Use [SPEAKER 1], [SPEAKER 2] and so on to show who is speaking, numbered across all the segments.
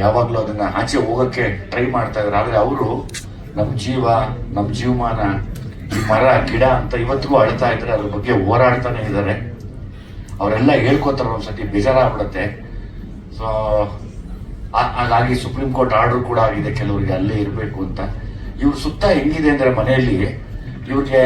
[SPEAKER 1] ಯಾವಾಗಲೂ ಅದನ್ನ ಆಚೆ ಹೋಗೋಕ್ಕೆ ಟ್ರೈ ಮಾಡ್ತಾ ಇದ್ದಾರೆ. ಆದರೆ ಅವರು ನಮ್ಮ ಜೀವ ನಮ್ಮ ಜೀವಮಾನ, ಈ ಮರ, ಗಿಡ ಅಂತ ಇವತ್ತಿಗೂ ಅಳ್ತಾ ಇದ್ದಾರೆ. ಅದ್ರ ಬಗ್ಗೆ ಹೋರಾಡ್ತಾನೆ ಇದ್ದಾರೆ. ಅವರೆಲ್ಲ ಹೇಳ್ಕೊತಾರೆ ಒಂದ್ಸತಿ ಬೇಜಾರಾಗ್ಬಿಡುತ್ತೆ. ಸೊ ಹಾಗಾಗಿ ಸುಪ್ರೀಂ ಕೋರ್ಟ್ ಆರ್ಡರ್ ಕೂಡ ಆಗಿದೆ. ಕೆಲವರಿಗೆ ಅಲ್ಲೇ ಇರಬೇಕು ಅಂತ. ಇವ್ರ ಸುತ್ತ ಹೆಂಗಿದೆ ಅಂದ್ರೆ ಮನೆಯಲ್ಲಿ ಇವ್ರಿಗೆ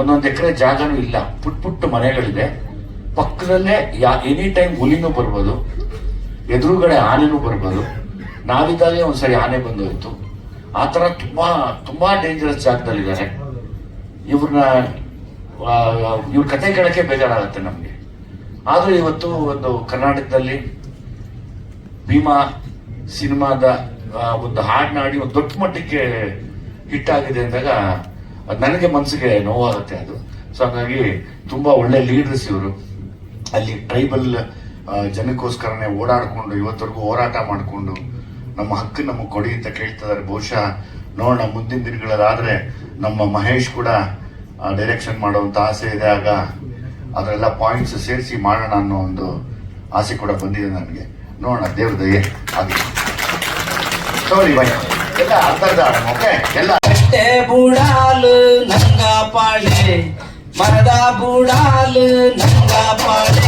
[SPEAKER 1] ಒಂದೊಂದು ಎಕರೆ ಜಾಗನೂ ಇಲ್ಲ. ಪುಟ್ ಪುಟ್ಟ ಮನೆಗಳಿದೆ. ಪಕ್ಕದಲ್ಲೇ ಯಾ ಎನಿ ಟೈಮ್ ಹುಲಿನೂ ಬರ್ಬೋದು. ಎದುರುಗಡೆ ಆನೆನೂ ಬರ್ಬೋದು. ನಾವಿದ್ದಾಗೆ ಒಂದ್ಸರಿ ಆನೆ ಬಂದೋಯ್ತು. ಆ ಥರ ತುಂಬಾ ತುಂಬಾ ಡೇಂಜರಸ್ ಜಾಗದಲ್ಲಿದ್ದಾರೆ. ಇವ್ರನ್ನ ಇವ್ರ ಕತೆ ಕೇಳಕ್ಕೆ ಬೇಜಾರಾಗುತ್ತೆ ನಮಗೆ. ಆದರೂ ಇವತ್ತು ಒಂದು ಕರ್ನಾಟಕದಲ್ಲಿ ಭೀಮಾ ಸಿನಿಮಾದ ಒಂದು ಹಾಡಿನಾಡಿ ಒಂದು ದೊಡ್ಡ ಮಟ್ಟಕ್ಕೆ ಹಿಟ್ ಆಗಿದೆ ಅಂದಾಗ ಅದು ನನಗೆ ಮನಸ್ಸಿಗೆ ನೋವಾಗುತ್ತೆ ಅದು. ಸೊ ಹಾಗಾಗಿ ತುಂಬಾ ಒಳ್ಳೆ ಲೀಡರ್ಸ್ ಇವರು. ಅಲ್ಲಿ ಟ್ರೈಬಲ್ ಜನಕ್ಕೋಸ್ಕರನೇ ಓಡಾಡಿಕೊಂಡು, ಇವತ್ತವರೆಗೂ ಹೋರಾಟ ಮಾಡಿಕೊಂಡು, ನಮ್ಮ ಹಕ್ಕು ನಮಗೆ ಕೊಡಿ ಅಂತ ಕೇಳ್ತಿದ್ದಾರೆ. ಬಹುಶಃ ನೋಡೋಣ, ಮುಂದಿನ ದಿನಗಳಲ್ಲಾದರೆ ನಮ್ಮ ಮಹೇಶ್ ಕೂಡ ಡೈರೆಕ್ಷನ್ ಮಾಡುವಂತ ಆಸೆ ಇದೆ. ಆಗ ಅದರೆಲ್ಲ ಪಾಯಿಂಟ್ಸ್ ಸೇರಿಸಿ ಮಾಡೋಣ ಅನ್ನೋ ಒಂದು ಆಸೆ ಕೂಡ ಬಂದಿದೆ ನನಗೆ. ನೋಡೋಣ, ದೇವ್ರ ದಯೆ ಆಗಲಿ ಸೋರಿ ಎಲ್ಲ ಅರ್ಧ ಓಕೆ ಎಲ್ಲ.
[SPEAKER 2] ಅಷ್ಟೇ ಬುಡಾಲು ನಂಗ ಪಾಳೆ, ಮರದ ಬೂಡಾಲು ನಂಗ ಪಾಳೆ.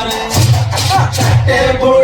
[SPEAKER 2] everybody. Everybody.